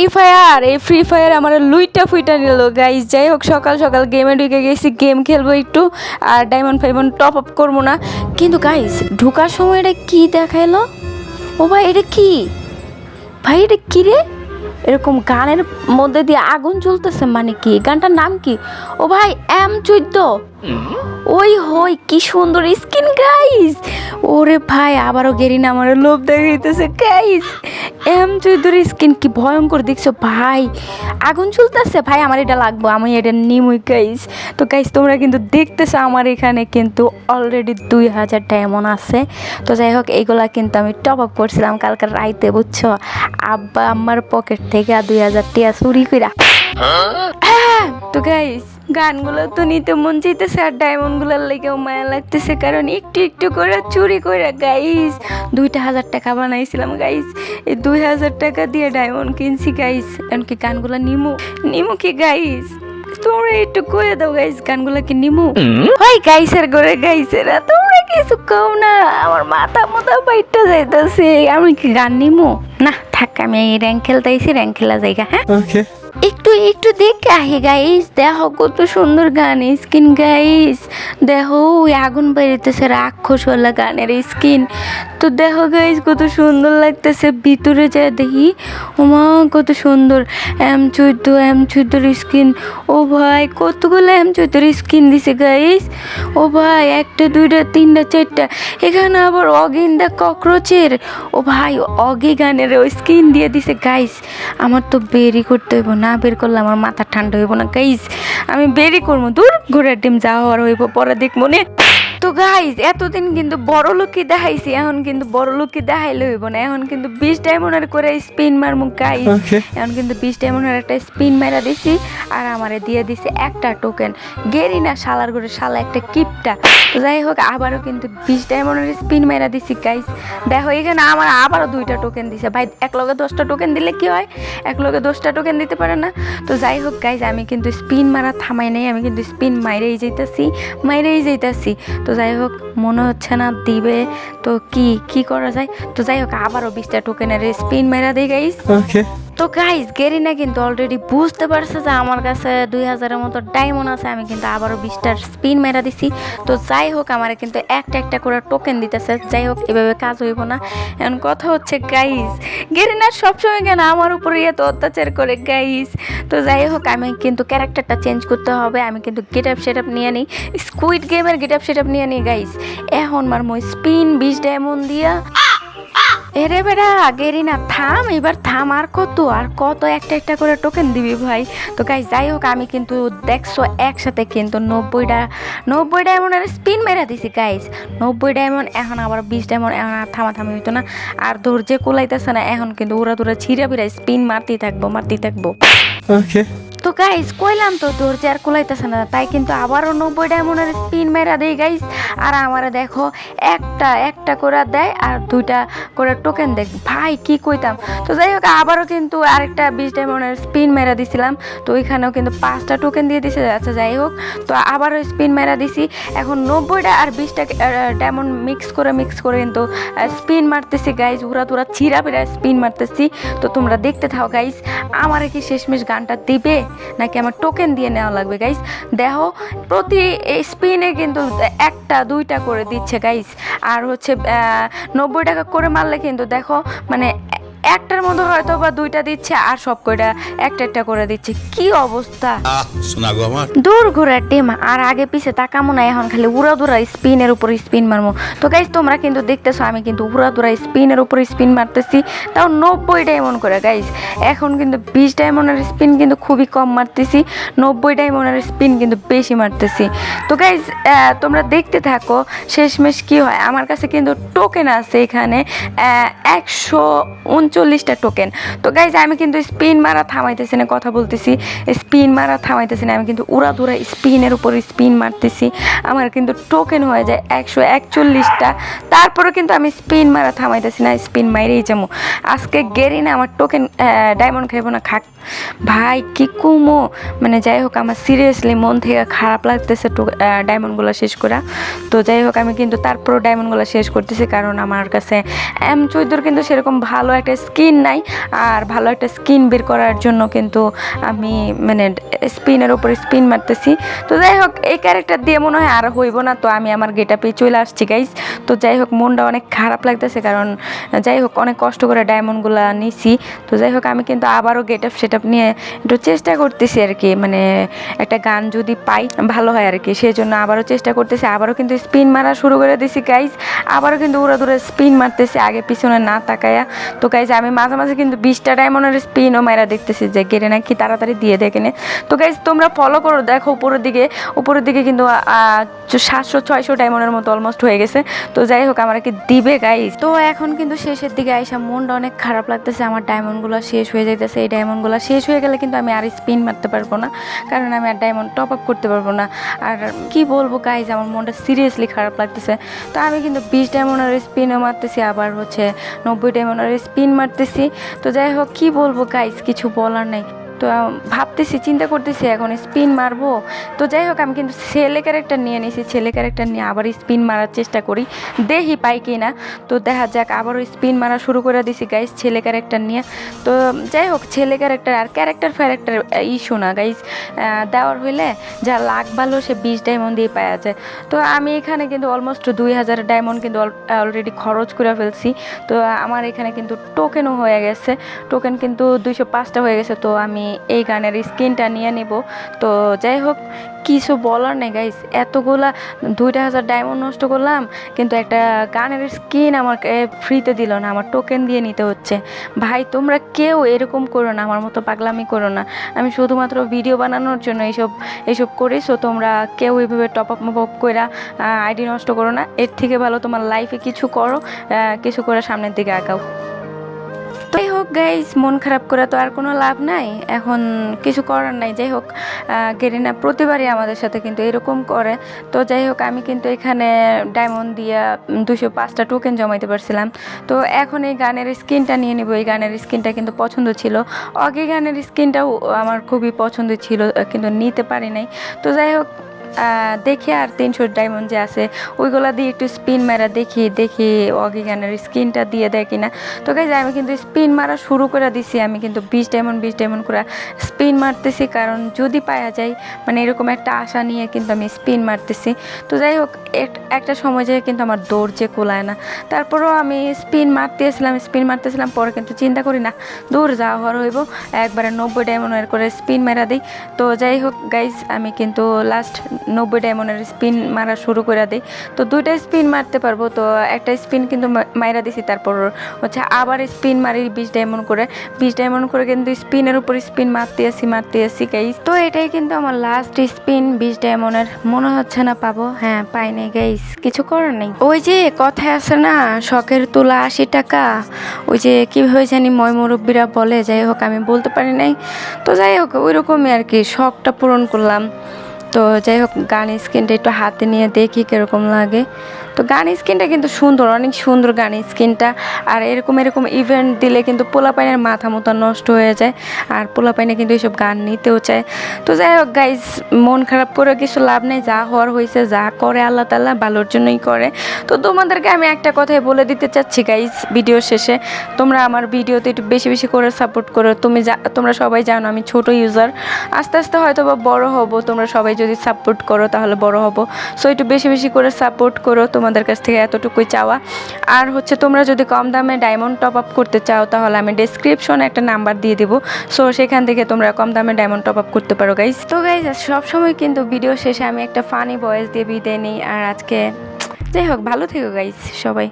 Free fire এই free fire আমার লুইটা ফুইটা নিল। গাইস যাই হোক, সকাল সকাল গেমে ঢুকে গেছি গেম খেলব একটু, আর ডায়মন্ড ফাইমন্ড টপ আপ করব না। কিন্তু গাইস ঢোকার সময় এটা কী দেখাইলো? ও ভাই, এটা কি? ভাই, এটা কী রে? এরকম গানের মধ্যে দিয়ে আগুন জ্বলতেছে মানে কি? গানটার নাম কি? ও ভাই এম চোদ্দ। ওই হই কি সুন্দর স্কিন গাইস ওরে ভাই আবারও গেরিনা আমার লোভ দেখাইতেছে গাইস এম চৈদুর স্কিন কি ভয়ঙ্কর দেখছ ভাই? আগুন চলতেছে ভাই আমার এটা লাগবো আমি এটা নিমুই গাইস তো গাইস তোমরা কিন্তু দেখতেছো আমার এখানে কিন্তু অলরেডি দুই হাজার ডায়মন্ড আছে। তো যাই হোক এইগুলা কিন্তু আমি টপ আপ করছিলাম কালকে রাইতে বুঝছ? আব্বা আমার পকেট থেকে দুই হাজার টিয়া চুরি হ্যাঁ, তো গাইস গানগুলো তো নিতে মন চাইতেছে আর ডায়মন্ডগুলোর লেগেও মায়া লাগতেছে কারণ একটু একটু করে চুরি করে গাইস দুইটা হাজার টাকা বানাইছিলাম গাইস এই দুই হাজার টাকা দিয়ে ডায়মন্ড কিনছি গাইস এমনকি গানগুলো নিমু নিমু কি গাইস তোমরা একটু কয়ে দাও গাইস গানগুলো কি নিমু? হয় গাইসের করে গাইসেরা তোমরা কিছু কও না আমার মাথা মাথা পাইটা যাইতাছে আমি কি গান নিমু? না থাক আমি এই র্যাঙ্ক খেলতে আইছি র্যাঙ্ক খেলা জায়গা হ্যাঁ. একটু একটু দেখে আহে গাইস দেখো কত সুন্দর গান স্কিন গাইস দেখো, ওই আগুন বেরিতেছে রাক্ষসওয়ালা গানের স্কিন তো দেখো গাইস কত সুন্দর লাগতেছে ভিতরে যায় দেখি। ওমা, কত সুন্দর এম চৈদ্দ এম চৈদ্দর স্কিন ও ভাই, কতগুলো এম চৈদ্দর স্কিন দিছে গাইস ও ভাই, একটা, দুইটা, তিনটা, চারটা। এখানে আবার অগিন অগিন্দা ককরোচের, ও ভাই অগে গানের ওই স্কিন দিয়ে দিছে গাইস আমার তো বেরি করতে হইব না। বের করলে আমার মাথা ঠান্ডা হইব না। গাইস আমি বেরি করব। দূর ঘোরার ডিম যা হওয়ার হইব পরে দেখ মনে তো গাইস এতদিন কিন্তু বড় লোকই দেখাইছি এখন কিন্তু বড় লোকই দেখাইলে হইব না। এখন কিন্তু বিশ ডায়মন্ডের করে স্পিন মারমু Okay. এখন কিন্তু বিশ ডায়মন্ডের একটা স্পিন মারা দিছি আর আমারে দিয়ে দিছে একটা টোকেন গেরি না শালার করে শালা একটা কিপটা। যাই হোক আবারও কিন্তু বিশ ডায়মন্ডের স্পিন মেরা দিছি গাইস দেখো, এখানে আমার আবারও দুইটা টোকেন দিছে। ভাই এক লগে দশটা টোকেন দিলে কি হয়? এক লগে দশটা টোকেন দিতে পারে না। তো যাই হোক গাইস আমি কিন্তু স্পিন মারা থামাই নাই, আমি কিন্তু স্পিন মাইরেই যাইতাছি মাইরেই যাইতাছি। তো যাই হোক মনে হচ্ছে না দিবে। তো কি কি করা যায়? তো যাই হোক আবারও বিশটা টোকেনের স্পিন মেরা দিই গাইস Okay. তো গাইস গেরিনা কিন্তু অলরেডি বুঝতে পারছে যে আমার কাছে দুই হাজারের মতো ডায়মন্ড আছে, আমি কিন্তু আবারও বিশটার স্পিন মেরা দিছি। তো যাই হোক, আমার কিন্তু একটা একটা করে টোকেন দিতেছে, যাই হোক, এভাবে কাজ হইব না। এখন কথা হচ্ছে গাইস গেরিনা সবসময় কেন আমার উপরে এত অত্যাচার করে গাইস তো যাই হোক, আমি কিন্তু ক্যারেক্টারটা চেঞ্জ করতে হবে, আমি কিন্তু গেট আপ সেট আপ নিয়ে নিই স্কুইড গেমের গেট আপ সেট আপ নিয়ে নিই গাইস এখন মার মই স্পিন বিশ ডায়মন্ড দিয়া। এরে বেড়া আগেরই না থাম, এবার থাম আর কত আর কত একটা একটা করে টোকেন দিবি ভাই। তো গাই যাই হোক, আমি কিন্তু দেখছ একসাথে কিন্তু নব্বইটা, নব্বই ডায়মন্ড আর স্পিন মেরা দিছি গাইস নব্বই ডায়মন্ড এখন আবার বিশ ডায়মন্ড এখন আর থামা থামি হইতো না। আর ধৈর্য কুলাইতেছে না, এখন কিন্তু উড়া দুরা ছিঁড়া বিড়া স্পিন মারতেই থাকব মারতেই থাকব। Okay. তো গাইস কইলাম তো ধৈর্য আর কুলাইতেছে না, তাই কিন্তু আবারও নব্বই ডায়মন্ডের স্পিন মেরা দেই গাইস আর আমার দেখো, একটা একটা করে দেয় আর দুইটা করে টোকেন দেখ ভাই, কি কইতাম? তো যাই হোক, আবারও কিন্তু আরেকটা বিশ ডায়মন্ডের স্পিন মেরা দিছিলাম। তো ওইখানেও কিন্তু পাঁচটা টোকেন দিয়ে দিছে আচ্ছা যাই হোক। তো আবারও স্পিন মেরা দিছি। এখন নব্বইটা আর বিশটা ডায়মন্ড মিক্স করে মিক্স করে কিন্তু স্পিন মারতেছি গাইস উড়া তুরা ছিঁড়া পিড়া স্পিন মারতেছি। তো তোমরা দেখতে থাও গাইস আমার কি শেষমেশ গানটা দিবে? নাকি আমার টোকেন দিয়ে নেওয়া লাগবে গাইস দেখো, প্রতি স্পিনে কিন্তু একটা, দুইটা করে দিচ্ছে গাইস আর হচ্ছে নব্বই টাকা করে মারলে কিন্তু দেখো মানে একটার মধ্যে হয়তো বা দুইটা দিচ্ছে আর সব কয়টা একটা একটা করে দিচ্ছে। কি অবস্থা? দূর ঘোরার টিম আর আগে পিছে তাকামো না এখন খালি উড়া দুরা স্পিনের উপর স্পিন মারমো। তো গাইজ তোমরা কিন্তু দেখতেছো আমি কিন্তু উড়া দুরা স্পিনের উপর স্পিন মারতেছি। তাও নব্বই ডায়মন্ড করে গাইজ এখন কিন্তু বিশ ডায়মন্ডের স্পিন কিন্তু খুবই কম মারতেছি। নব্বই ডায়মন্ডের স্পিন কিন্তু বেশি মারতেছি। তো গাইজ তোমরা দেখতে থাকো শেষমেশ কি হয়? আমার কাছে কিন্তু টোকেন আছে এখানে একশো উনচল্লিশটা টোকেন তো গাইজ আমি কিন্তু স্পিন মারা থামাইতেছি না, কথা বলতেছি। স্পিন মারা থামাইতেছি না, আমি কিন্তু উড়া দুরা স্পিনের উপর স্পিন মারতেছি। আমার কিন্তু টোকেন হয়ে যায় একশো একচল্লিশটা। তারপরে কিন্তু আমি স্পিন মারা থামাইতেছি না স্পিন মাইরেই যাব। আজকে গেরি না আমার টোকেন ডায়মন্ড খাইবো না, খাক। ভাই, কি কুমো। মানে যাই হোক, আমার সিরিয়াসলি মন থেকে খারাপ লাগতেছে ডায়মন্ডগুলো শেষ করা। তো যাই হোক, আমি কিন্তু তারপরও ডায়মন্ডগুলো শেষ করতেছি, কারণ আমার কাছে এম চৈদ্দর কিন্তু সেরকম ভালো একটা স্কিন নাই আর ভালো একটা স্কিন বের করার জন্য কিন্তু আমি মানে স্পিনের উপরে স্পিন মারতেছি। তো যাই হোক, এই ক্যারেক্টার দিয়ে মনে হয় আর হইব না। তো আমি আমার গেটাপে চলে আসছি গাইজ তো যাই হোক, মনটা অনেক খারাপ লাগতেছে কারণ যাই হোক, অনেক কষ্ট করে ডায়মন্ডগুলো নিছি। তো যাই হোক, আমি কিন্তু আবারও গেট আপ সেট আপ নিয়ে একটু চেষ্টা করতেছি আর কি। মানে একটা গান যদি পাই, ভালো হয় আর কি। সেই জন্য আবারও চেষ্টা করতেছি। আবারও কিন্তু স্পিন মারা শুরু করে দিছি গাইজ আবারও কিন্তু উড়া দূরে স্পিন মারতেছি, আগে পিছনে না তাকায়া। তো গাইজ আমি মাঝে মাঝে কিন্তু বিশটা ডায়মন্ডের স্পিনও মারা দেখতেছি যে গেড়ে নাকি তাড়াতাড়ি দিয়ে দেখে নে তো গাইজ তোমরা ফলো করো, দেখো উপরের দিকে উপরের দিকে কিন্তু সাতশো, ছয়শো ডায়মন্ডের মতো অলমোস্ট হয়ে গেছে। তো যাই হোক, আমার কি দিবে গাইজ তো এখন কিন্তু শেষের দিকে আইসা মনটা অনেক খারাপ লাগতেছে, আমার ডায়মন্ডগুলো শেষ হয়ে যাইতেছে। এই ডায়মন্ডগুলো শেষ হয়ে গেলে কিন্তু আমি আর স্পিন মারতে পারব না, কারণ আমি আর ডায়মন্ড টপ আপ করতে পারব না। আর কি বলব গাইজ আমার মনটা সিরিয়াসলি খারাপ লাগতেছে। তো আমি কিন্তু বিশ ডায়মন্ডের স্পিনও মারতেছি, আবার হচ্ছে নব্বই ডায়মন্ডের স্পিন মারতেছি। তো যাই হোক কি বলব গাইস কিছু বলার নেই। তো ভাবতেছি, চিন্তা করতেছি এখন স্পিন মারবো। তো যাই হোক, আমি কিন্তু ছেলে ক্যারেক্টার নিয়ে নিয়েছি ছেলে ক্যারেক্টার নিয়ে আবার স্পিন মারার চেষ্টা করি। দেখি পাই কি না তো দেখা যাক, আবারও স্পিন মারা শুরু করে দিছি গাইজ ছেলে ক্যারেক্টার নিয়ে। তো, যাই হোক, ছেলে ক্যারেক্টার আর ক্যারেক্টার ফ্যারেক্টার ইস্যু না গাইজ দেওয়ার হইলে যা লাখ ভালো, সে বিশ ডায়মন্ড দিয়ে পাওয়া যায়। তো আমি এখানে কিন্তু অলমোস্ট দুই হাজার ডায়মন্ড কিন্তু অলরেডি খরচ করে ফেলছি। তো আমার এখানে কিন্তু টোকেনও হয়ে গেছে। টোকেন কিন্তু দুইশো পাঁচটা হয়ে গেছে। তো আমি এই গানের স্ক্রিনটা নিয়ে নিব। তো যাই হোক, কিছু বলার নেই গাইস এতগুলা দুইটা হাজার ডায়মন্ড নষ্ট করলাম, কিন্তু একটা গানের স্কিন আমাকে ফ্রিতে দিল না, আমার টোকেন দিয়ে নিতে হচ্ছে। ভাই, তোমরা কেউ এরকম করো না, আমার মতো পাগলামি করো না। আমি শুধুমাত্র ভিডিও বানানোর জন্য এইসব এইসব করি সো তোমরা কেউ এইভাবে টপ আপ মপ আপ করে আইডি নষ্ট করো না। এর থেকে ভালো তোমার লাইফে কিছু করো কিছু করে সামনের দিকে আগাও। তো যাই হোক গাইজ মন খারাপ করে তো আর কোনো লাভ নাই। এখন কিছু করার নাই। যাই হোক গেরিনা প্রতিবারই আমাদের সাথে কিন্তু এরকম করে। তো যাই হোক, আমি কিন্তু এখানে ডায়মন্ড দিয়া দুশো পাঁচটা টোকেন জমাইতে পারছিলাম। তো এখন এই গানের স্কিনটা নিয়ে নিব। এই গানের স্কিনটা কিন্তু পছন্দ ছিল। অগে গানের স্কিনটাও আমার খুবই পছন্দ ছিল, কিন্তু নিতে পারি নাই। তো যাই হোক দেখি আর তিনশো ডায়মন্ড যে আছে, ওইগুলা দিয়ে একটু স্পিন মারা দেখি দেখি অগিগানের স্কিনটা দিয়ে দেয় কিনা। তো গাইজ আমি কিন্তু স্পিন মারা শুরু করে দিছি, আমি কিন্তু বিশ ডায়মন্ড বিশ ডায়মন্ড করে স্পিন মারতেছি, কারণ যদি পাওয়া যায় মানে এরকম একটা আশা নিয়ে কিন্তু আমি স্পিন মারতেছি। তো যাই হোক, এক- একটা সময় যে কিন্তু আমার দৌড় যে কোলায় না। তারপরেও আমি স্পিন মারতেছিলাম স্পিন মারতেছিলাম, পরে কিন্তু চিন্তা করি না দূর যাওয়া হওয়ার হইব, একবারে নব্বই ডায়মন্ডের করে স্পিন মেরা দিই। তো যাই হোক গাইজ আমি কিন্তু লাস্ট নব্বই ডায়মন্ডের স্পিন মারা শুরু করে দিই। তো দুইটা স্পিন মারতে পারব, তো একটা স্পিন কিন্তু মাইরা দিছি, তারপর হচ্ছে আবার স্পিন মারি বিশ ডায়মন্ড করে। বিশ ডায়মন্ড করে কিন্তু স্পিনের উপর স্পিন মারতে আসি মারতে আসি গাইজ তো এটাই কিন্তু আমার লাস্ট স্পিন বিশ ডায়মন্ডের মনে হচ্ছে না পাবো। হ্যাঁ পাই নাই গাইজ কিছু করার নেই। ওই যে কথায় আছে না, শখের তোলা আশি টাকা। ওই যে কীভাবে জানি ময় মুরব্বীরা বলে, যাই হোক, আমি বলতে পারি নাই। তো যাই হোক ওই রকমই আর কি, শখটা পূরণ করলাম। তো যাই হোক গান স্ক্রিনটা একটু হাতে নিয়ে দেখি কীরকম লাগে। তো গান স্ক্রিনটা কিন্তু সুন্দর, অনেক সুন্দর গান স্ক্রিনটা আর এরকম এরকম ইভেন্ট দিলে কিন্তু পোলাপাইনের মাথা মতো নষ্ট হয়ে যায়। আর পোলাপাইনে কিন্তু এইসব গান নিতেও চায়। তো যাই হোক গাইজ মন খারাপ করে কিছু লাভ নেই। যা হওয়ার হয়েছে, যা করে আল্লাহ তাল্লাহ ভালোর জন্যই করে। তো তোমাদেরকে আমি একটা কথাই বলে দিতে চাচ্ছি গাইজ ভিডিও শেষে। তোমরা আমার ভিডিওতে একটু বেশি বেশি করে সাপোর্ট করো। তুমি যা, তোমরা সবাই জানো আমি ছোট ইউজার আস্তে আস্তে হয়তো বা বড় হব, তোমরা সবাই যদি সাপোর্ট করো তাহলে বড় হব। সো একটু বেশি বেশি করে সাপোর্ট করো তোমাদের কাছ থেকে এতটুকুই চাওয়া। আর হচ্ছে তোমরা যদি কম দামে ডায়মন্ড টপ আপ করতে চাও তাহলে আমি ডেসক্রিপশনে একটা নাম্বার দিয়ে দিব। সো সেখান থেকে তোমরা কম দামে ডায়মন্ড টপ আপ করতে পারো গাইজ তো গাইজ সবসময় কিন্তু ভিডিও শেষে আমি একটা ফানি ভয়েস দিয়ে বিদায় নিই। আর আজকে, যাই হোক, ভালো থেকো গাইজ সবাই।